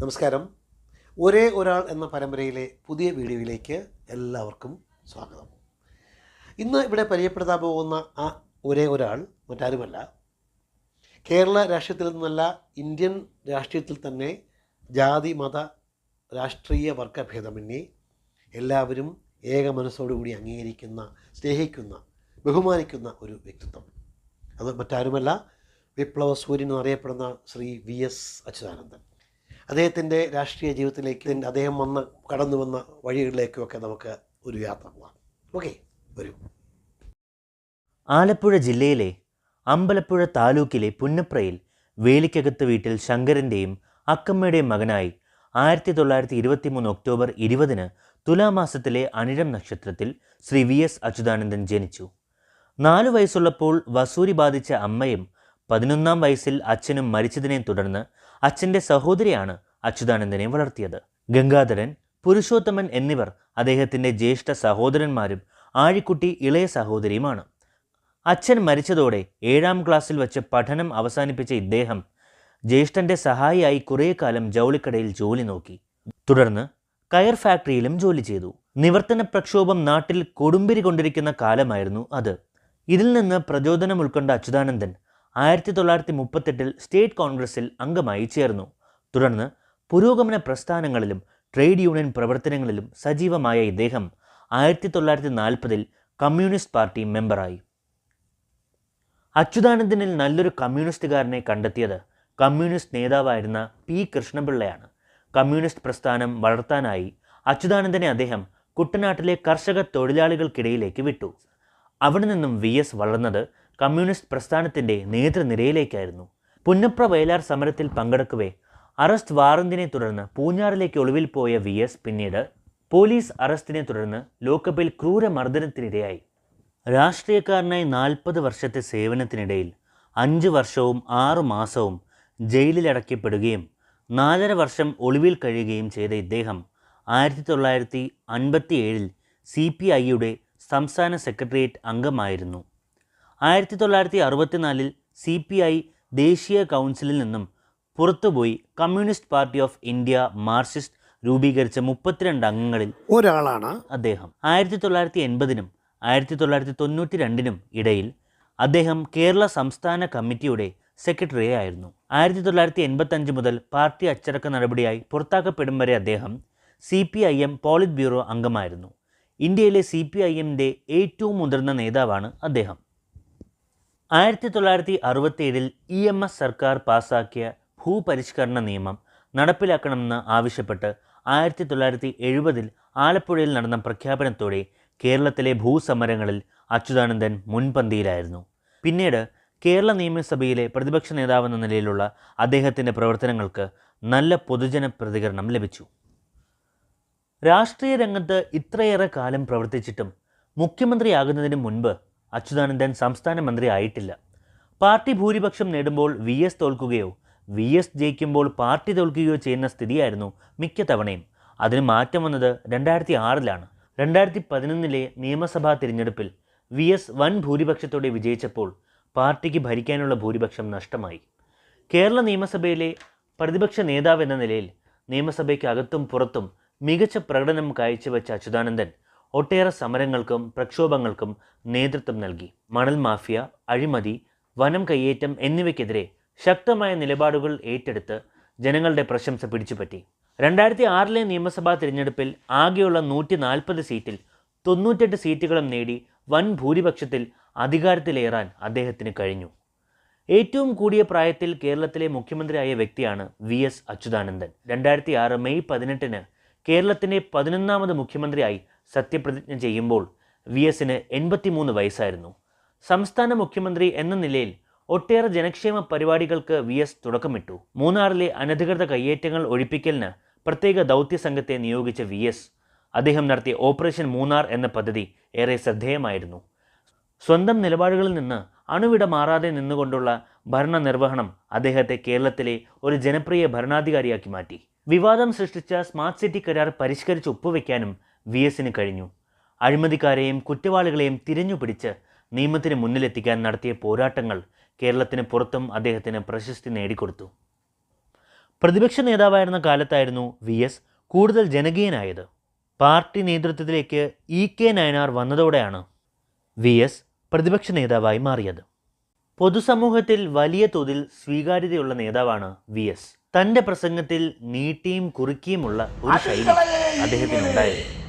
നമസ്കാരം. ഒരേ ഒരാൾ എന്ന പരമ്പരയിലെ പുതിയ വീഡിയോയിലേക്ക് എല്ലാവർക്കും സ്വാഗതം. ഇന്ന് ഇവിടെ പരിചയപ്പെടുത്താൻ പോകുന്ന ആ ഒരേ ഒരാൾ മറ്റാരുമല്ല. കേരള രാഷ്ട്രീയത്തിൽ നിന്നല്ല ഇന്ത്യൻ രാഷ്ട്രീയത്തിൽ തന്നെ ജാതി മത രാഷ്ട്രീയ വർഗഭേദമന്യേ എല്ലാവരും ഏക മനസ്സോടുകൂടി അംഗീകരിക്കുന്ന സ്നേഹിക്കുന്ന ബഹുമാനിക്കുന്ന ഒരു വ്യക്തിത്വം. അത് മറ്റാരുമല്ല വിപ്ലവ സൂര്യൻ എന്നറിയപ്പെടുന്ന ശ്രീ വി എസ് അച്യുതാനന്ദൻ. അദ്ദേഹത്തിന്റെ രാഷ്ട്രീയ ജീവിതത്തിലേക്ക് അദ്ദേഹം വന്ന് കടന്നു വന്ന വഴികളിലേക്കുമൊക്കെ നമുക്ക് ഒരു യാത്ര പോവാം. ഓക്കെ വരൂ. ആലപ്പുഴ ജില്ലയിലെ അമ്പലപ്പുഴ താലൂക്കിലെ പുന്നപ്രയിൽ വേലിക്കകത്ത് വീട്ടിൽ ശങ്കരന്റെയും അക്കമ്മയുടെയും മകനായി ആയിരത്തി തൊള്ളായിരത്തി ഇരുപത്തി മൂന്ന് ഒക്ടോബർ ഇരുപതിന് തുലാമാസത്തിലെ അനിഴം നക്ഷത്രത്തിൽ ശ്രീ വി എസ് അച്യുതാനന്ദൻ ജനിച്ചു. നാലു വയസ്സുള്ളപ്പോൾ വസൂരി ബാധിച്ച അമ്മയും പതിനൊന്നാം വയസ്സിൽ അച്ഛനും മരിച്ചതിനെ തുടർന്ന് അച്ഛന്റെ സഹോദരിയാണ് അച്യുതാനന്ദനെ വളർത്തിയത്. ഗംഗാധരൻ പുരുഷോത്തമൻ എന്നിവർ അദ്ദേഹത്തിന്റെ ജ്യേഷ്ഠ സഹോദരന്മാരും ആഴിക്കുട്ടി ഇളയ സഹോദരിയുമാണ്. അച്ഛൻ മരിച്ചതോടെ ഏഴാം ക്ലാസ്സിൽ വച്ച് പഠനം അവസാനിപ്പിച്ച ഇദ്ദേഹം ജ്യേഷ്ഠന്റെ സഹായിയായി കുറേ കാലം ജൗളിക്കടയിൽ ജോലി നോക്കി. തുടർന്ന് കയർ ഫാക്ടറിയിലും ജോലി ചെയ്തു. നിവർത്തന പ്രക്ഷോഭം നാട്ടിൽ കൊടുമ്പിരി കൊണ്ടിരിക്കുന്ന കാലമായിരുന്നു അത്. ഇതിൽ നിന്ന് പ്രചോദനം ഉൾക്കൊണ്ട അച്യുതാനന്ദൻ ആയിരത്തി തൊള്ളായിരത്തി മുപ്പത്തെട്ടിൽ സ്റ്റേറ്റ് കോൺഗ്രസിൽ അംഗമായി ചേർന്നു. തുടർന്ന് പുരോഗമന പ്രസ്ഥാനങ്ങളിലും ട്രേഡ് യൂണിയൻ പ്രവർത്തനങ്ങളിലും സജീവമായ ഇദ്ദേഹം ആയിരത്തി തൊള്ളായിരത്തി നാൽപ്പതിൽ കമ്മ്യൂണിസ്റ്റ് പാർട്ടി മെമ്പറായി. അച്യുതാനന്ദനിൽ നല്ലൊരു കമ്മ്യൂണിസ്റ്റുകാരനെ കണ്ടെത്തിയത് കമ്മ്യൂണിസ്റ്റ് നേതാവായിരുന്ന പി. കൃഷ്ണപിള്ളയാണ്. കമ്മ്യൂണിസ്റ്റ് പ്രസ്ഥാനം വളർത്താനായി അച്യുതാനന്ദനെ അദ്ദേഹം കുട്ടനാട്ടിലെ കർഷക തൊഴിലാളികൾക്കിടയിലേക്ക് വിട്ടു. അവിടെ നിന്നും വി. എസ്. വളർന്നത് കമ്മ്യൂണിസ്റ്റ് പ്രസ്ഥാനത്തിന്റെ നേതൃനിരയിലേക്കായിരുന്നു. പുന്നപ്ര വയലാർ സമരത്തിൽ പങ്കെടുക്കവേ അറസ്റ്റ് വാറന്റിനെ തുടർന്ന് പൂഞ്ഞാറിലേക്ക് ഒളിവിൽ പോയ വി എസ് പിന്നീട് പോലീസ് അറസ്റ്റിനെ തുടർന്ന് ലോക്കപ്പിൽ ക്രൂരമർദ്ദനത്തിനിരയായി. രാഷ്ട്രീയക്കാരനായി നാൽപ്പത് വർഷത്തെ സേവനത്തിനിടയിൽ അഞ്ച് വർഷവും ആറു മാസവും ജയിലിലടയ്ക്കപ്പെടുകയും നാലര വർഷം ഒളിവിൽ കഴിയുകയും ചെയ്ത ഇദ്ദേഹം ആയിരത്തി തൊള്ളായിരത്തി അൻപത്തി ഏഴിൽ സി പി ഐയുടെ സംസ്ഥാന സെക്രട്ടേറിയറ്റ് അംഗമായിരുന്നു. ആയിരത്തി തൊള്ളായിരത്തി അറുപത്തിനാലിൽ സി പി ഐ ദേശീയ കൗൺസിലിൽ നിന്നും പുറത്തുപോയി Communist Party of India Marxist രൂപീകരിച്ച മുപ്പത്തിരണ്ട് അംഗങ്ങളിൽ ഒരാളാണ് അദ്ദേഹം. ആയിരത്തി തൊള്ളായിരത്തി എൺപതിനും ആയിരത്തി തൊള്ളായിരത്തി തൊണ്ണൂറ്റി രണ്ടിനും ഇടയിൽ അദ്ദേഹം കേരള സംസ്ഥാന കമ്മിറ്റിയുടെ സെക്രട്ടറി ആയിരുന്നു. ആയിരത്തി തൊള്ളായിരത്തി എൺപത്തഞ്ച് മുതൽ പാർട്ടി അച്ചടക്ക നടപടിയായി പുറത്താക്കപ്പെടും വരെ അദ്ദേഹം C P I M politburo അംഗമായിരുന്നു. ഇന്ത്യയിലെ സി പി ഐ എമ്മിന്റെ ഏറ്റവും മുതിർന്ന നേതാവാണ് അദ്ദേഹം. ആയിരത്തി തൊള്ളായിരത്തി അറുപത്തിയേഴിൽ ഇ എം എസ് സർക്കാർ പാസാക്കിയ ഭൂപരിഷ്കരണ നിയമം നടപ്പിലാക്കണമെന്ന് ആവശ്യപ്പെട്ട് ആയിരത്തി തൊള്ളായിരത്തി എഴുപതിൽ ആലപ്പുഴയിൽ നടന്ന പ്രഖ്യാപനത്തോടെ കേരളത്തിലെ ഭൂസമരങ്ങളിൽ അച്യുതാനന്ദൻ മുൻപന്തിയിലായിരുന്നു. പിന്നീട് കേരള നിയമസഭയിലെ പ്രതിപക്ഷ നേതാവെന്ന നിലയിലുള്ള അദ്ദേഹത്തിന്റെ പ്രവർത്തനങ്ങൾക്ക് നല്ല പൊതുജന പ്രതികരണം ലഭിച്ചു. രാഷ്ട്രീയ രംഗത്ത് ഇത്രയേറെ കാലം പ്രവർത്തിച്ചിട്ടും മുഖ്യമന്ത്രിയാകുന്നതിന് മുൻപ് അച്യുതാനന്ദൻ സംസ്ഥാന മന്ത്രി ആയിട്ടില്ല. പാർട്ടി ഭൂരിപക്ഷം നേടുമ്പോൾ വി എസ് തോൽക്കുകയോ വി എസ് ജയിക്കുമ്പോൾ പാർട്ടി തോൽക്കുകയോ ചെയ്യുന്ന സ്ഥിതിയായിരുന്നു മിക്ക തവണയും. അതിന് മാറ്റം വന്നത് രണ്ടായിരത്തി ആറിലാണ് രണ്ടായിരത്തി പതിനൊന്നിലെ നിയമസഭാ തിരഞ്ഞെടുപ്പിൽ വി എസ് വൻ ഭൂരിപക്ഷത്തോടെ വിജയിച്ചപ്പോൾ പാർട്ടിക്ക് ഭരിക്കാനുള്ള ഭൂരിപക്ഷം നഷ്ടമായി. കേരള നിയമസഭയിലെ പ്രതിപക്ഷ നേതാവ് എന്ന നിലയിൽ നിയമസഭയ്ക്ക് അകത്തും പുറത്തും മികച്ച പ്രകടനം കാഴ്ചവെച്ച അച്യുതാനന്ദൻ ഒട്ടേറെ സമരങ്ങൾക്കും പ്രക്ഷോഭങ്ങൾക്കും നേതൃത്വം നൽകി. മണൽ മാഫിയ അഴിമതി വനം കയ്യേറ്റം എന്നിവയ്ക്കെതിരെ ശക്തമായ നിലപാടുകൾ ഏറ്റെടുത്ത് ജനങ്ങളുടെ പ്രശംസ പിടിച്ചുപറ്റി. രണ്ടായിരത്തി ആറിലെ നിയമസഭാ തിരഞ്ഞെടുപ്പിൽ ആകെയുള്ള നൂറ്റി നാൽപ്പത് സീറ്റിൽ തൊണ്ണൂറ്റെട്ട് സീറ്റുകളും നേടി വൻ ഭൂരിപക്ഷത്തിൽ അധികാരത്തിലേറാൻ അദ്ദേഹത്തിന് കഴിഞ്ഞു. ഏറ്റവും കൂടിയ പ്രായത്തിൽ കേരളത്തിലെ മുഖ്യമന്ത്രിയായ വ്യക്തിയാണ് വി എസ് അച്യുതാനന്ദൻ. രണ്ടായിരത്തി ആറ് മെയ് പതിനെട്ടിന് കേരളത്തിന്റെ പതിനൊന്നാമത് മുഖ്യമന്ത്രിയായി സത്യപ്രതിജ്ഞ ചെയ്യുമ്പോൾ വി എസിന് എൺപത്തിമൂന്ന് വയസ്സായിരുന്നു. സംസ്ഥാന മുഖ്യമന്ത്രി എന്ന നിലയിൽ ഒട്ടേറെ ജനക്ഷേമ പരിപാടികൾക്ക് വി എസ് തുടക്കമിട്ടു. മൂന്നാറിലെ അനധികൃത കയ്യേറ്റങ്ങൾ ഒഴിപ്പിക്കലിന് പ്രത്യേക ദൗത്യ സംഘത്തെ നിയോഗിച്ച വി എസ് അദ്ദേഹം നടത്തിയ ഓപ്പറേഷൻ മൂന്നാർ എന്ന പദ്ധതി ഏറെ ശ്രദ്ധേയമായിരുന്നു. സ്വന്തം നിലപാടുകളിൽ നിന്ന് അണുവിട മാറാതെ നിന്നുകൊണ്ടുള്ള ഭരണ നിർവഹണം അദ്ദേഹത്തെ കേരളത്തിലെ ഒരു ജനപ്രിയ ഭരണാധികാരിയാക്കി മാറ്റി. വിവാദം സൃഷ്ടിച്ച സ്മാർട്ട് സിറ്റി കരാർ പരിഷ്കരിച്ച് ഒപ്പുവെക്കാനും വി എസിന് കഴിഞ്ഞു. അഴിമതിക്കാരെയും കുറ്റവാളികളെയും തിരഞ്ഞുപിടിച്ച് നിയമത്തിന് മുന്നിലെത്തിക്കാൻ നടത്തിയ പോരാട്ടങ്ങൾ കേരളത്തിന് പുറത്തും അദ്ദേഹത്തിന് പ്രശസ്തി നേടിക്കൊടുത്തു. പ്രതിപക്ഷ നേതാവായിരുന്ന കാലത്തായിരുന്നു വി എസ് കൂടുതൽ ജനകീയനായത്. പാർട്ടി നേതൃത്വത്തിലേക്ക് ഇ കെ നയനാർ വന്നതോടെയാണ് വി എസ് പ്രതിപക്ഷ നേതാവായി മാറിയത്. പൊതുസമൂഹത്തിൽ വലിയ തോതിൽ സ്വീകാര്യതയുള്ള നേതാവാണ് വി എസ്. തന്റെ പ്രസംഗത്തിൽ നീട്ടിയും കുറുക്കിയുമുള്ള ഒരു ശൈലി അദ്ദേഹത്തിനുണ്ടായിരുന്നു.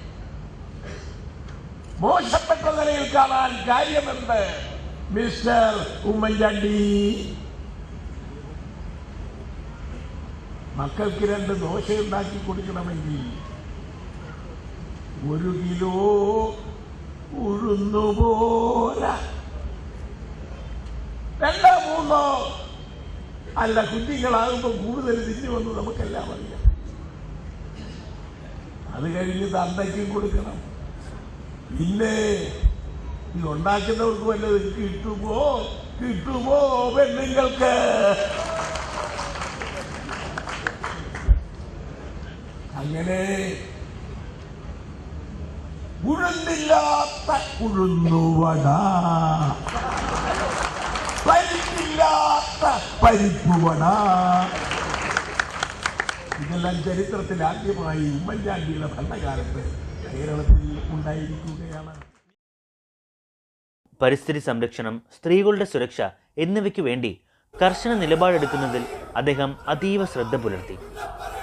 മോശപ്പെട്ട നിലയിൽ കാണാൻ കാര്യമെന്ത് മിസ്റ്റർ ഉമ്മൻചാണ്ടി. മക്കൾക്ക് രണ്ട് ദോശ ഉണ്ടാക്കി കൊടുക്കണമെങ്കിൽ ഒരു കിലോ ഉഴുന്നുപോല രണ്ടോ മൂന്നോ അല്ല കുഞ്ഞുങ്ങളാകുമ്പോൾ കൂടുതൽ തിന്നുവെന്ന് നമുക്കെല്ലാം അറിയാം. അത് കഴിഞ്ഞ് തന്തയ്ക്കും കൊടുക്കണം. പിന്നെ ഇത് ഉണ്ടാക്കുന്നവർക്ക് വല്ലതും കിട്ടുമോ? കിട്ടുമോ പെണ്ണുങ്ങൾക്ക്? അങ്ങനെ ഉഴുന്നില്ലാത്ത ഉഴുന്നുവട പരിപ്പില്ലാത്ത പരിപ്പുവട ഇതെല്ലാം ചരിത്രത്തിൽ ആദ്യമായി ഉമ്മൻചാണ്ടിയുടെ ഭരണകാലത്ത് കേരളത്തിൽ ഉണ്ടായിരിക്കുകയാണ്. പരിസ്ഥിതി സംരക്ഷണം സ്ത്രീകളുടെ സുരക്ഷ എന്നിവയ്ക്ക് വേണ്ടി കർശന നിലപാടെടുക്കുന്നതിൽ അദ്ദേഹം അതീവ ശ്രദ്ധ പുലർത്തി.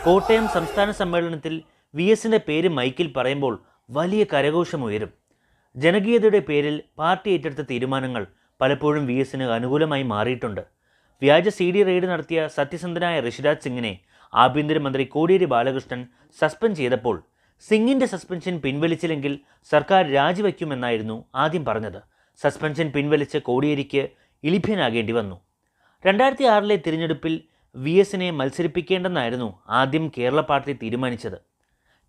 കോട്ടയം സംസ്ഥാന സമ്മേളനത്തിൽ വി എസിന്റെ പേര് മൈക്കിൽ പറയുമ്പോൾ വലിയ കരഘോഷമുയരും ജനകീയതയുടെ പേരിൽ പാർട്ടി ഏറ്റെടുത്ത തീരുമാനങ്ങൾ പലപ്പോഴും വി എസിന് അനുകൂലമായി മാറിയിട്ടുണ്ട്. വ്യാജ സി ഡി റെയ്ഡ് നടത്തിയ സത്യസന്ധനായ ഋഷിരാജ് സിംഗിനെ ആഭ്യന്തരമന്ത്രി കോടിയേരി ബാലകൃഷ്ണൻ സസ്പെൻഡ് ചെയ്തപ്പോൾ സിംഗിന്റെ സസ്പെൻഷൻ പിൻവലിച്ചില്ലെങ്കിൽ സർക്കാർ രാജിവെക്കുമെന്നായിരുന്നു ആദ്യം പറഞ്ഞത്. സസ്പെൻഷൻ പിൻവലിച്ച് കോടിയേരിക്ക് ഇലിഭ്യനാകേണ്ടി വന്നു. രണ്ടായിരത്തി ആറിലെ തിരഞ്ഞെടുപ്പിൽ വി എസിനെ മത്സരിപ്പിക്കേണ്ടെന്നായിരുന്നു ആദ്യം കേരള പാർട്ടി തീരുമാനിച്ചത്.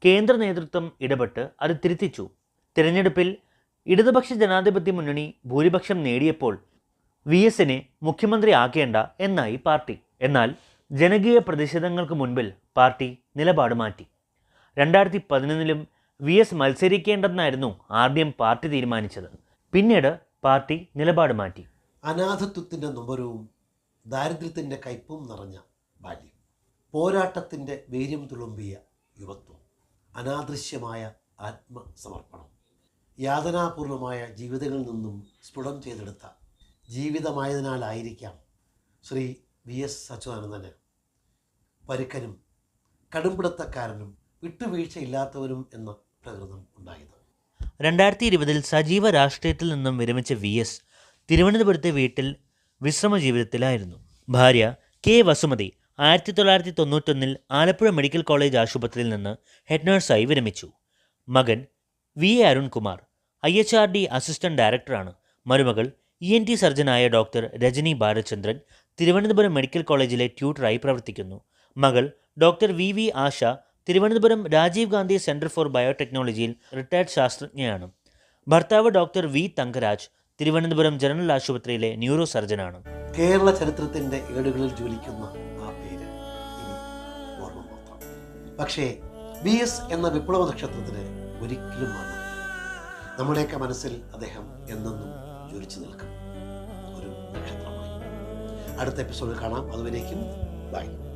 കേന്ദ്ര നേതൃത്വം ഇടപെട്ട് അത് തിരുത്തിച്ചു. തിരഞ്ഞെടുപ്പിൽ ഇടതുപക്ഷ ജനാധിപത്യ മുന്നണി ഭൂരിപക്ഷം നേടിയപ്പോൾ വി എസിനെ മുഖ്യമന്ത്രി ആക്കേണ്ട എന്നായി പാർട്ടി. എന്നാൽ ജനകീയ പ്രതിഷേധങ്ങൾക്ക് മുൻപിൽ പാർട്ടി നിലപാട് മാറ്റി. രണ്ടായിരത്തി പതിനൊന്നിലും വി എസ് മത്സരിക്കേണ്ടെന്നായിരുന്നു ആദ്യം പാർട്ടി തീരുമാനിച്ചത്. പിന്നീട് പാർട്ടി നിലപാട് മാറ്റി. അനാഥത്വത്തിന്റെ നുമരവും ദാരിദ്ര്യത്തിന്റെ കയ്പും നിറഞ്ഞ ബാല്യം. പോരാട്ടത്തിന്റെ വീര്യം തുളുമ്പിയ യുവത്വം. അനാദൃശ്യമായ ആത്മസമർപ്പണം. യാതനാപൂർണമായ ജീവിതങ്ങളിൽ നിന്നും സ്ഫുടം ചെയ്തെടുത്ത ജീവിതമായതിനാലായിരിക്കാം ശ്രീ വി എസ് അച്യുതാനന്ദന് പരുക്കനും കടുംപിടുത്തക്കാരനും വിട്ടുവീഴ്ചയില്ലാത്തവരും എന്ന പ്രകൃതം ഉണ്ടായത്. രണ്ടായിരത്തി ഇരുപതിൽ സജീവ രാഷ്ട്രീയത്തിൽ നിന്നും വിരമിച്ച വി എസ് തിരുവനന്തപുരത്തെ വീട്ടിൽ വിശ്രമ ജീവിതത്തിലായിരുന്നു ഭാര്യ കെ വസുമതി ആയിരത്തി തൊള്ളായിരത്തി തൊണ്ണൂറ്റൊന്നിൽ ആലപ്പുഴ മെഡിക്കൽ കോളേജ് ആശുപത്രിയിൽ നിന്ന് ഹെഡ് നേഴ്സായി വിരമിച്ചു. മകൻ V A Arunkumar I H R D assistant ഡയറക്ടറാണ്. മരുമകൾ ഇ എൻ ടി സർജനായ ഡോക്ടർ രജനി ബാലചന്ദ്രൻ തിരുവനന്തപുരം മെഡിക്കൽ കോളേജിലെ ട്യൂട്ടറായി പ്രവർത്തിക്കുന്നു. മകൾ doctor V V Asha Thiruvananthapuram Rajiv Gandhi centre for ബയോടെക്നോളജിയിൽ retired ശാസ്ത്രജ്ഞയാണ്. ഭർത്താവ് doctor V Thankaraj Thiruvananthapuram general ആശുപത്രിയിലെ ന്യൂറോ സർജനാണ് കേരള ചരിത്രത്തിന്റെ ഏടുകളിൽ ജ്വലിക്കുന്ന ആ പേര് ഓർമ്മ മാത്രം. പക്ഷേ ബി എസ് എന്ന വിപ്ലവ നക്ഷത്രത്തിന് ഒരിക്കലും മറന്നു. നമ്മുടെയൊക്കെ മനസ്സിൽ അദ്ദേഹം എന്നെന്നും ജ്വലിച്ചു നിൽക്കും. ഒരു നക്ഷത്രമായി. അടുത്ത എപ്പിസോഡിൽ കാണാം. അതുവരേക്കും ബൈ.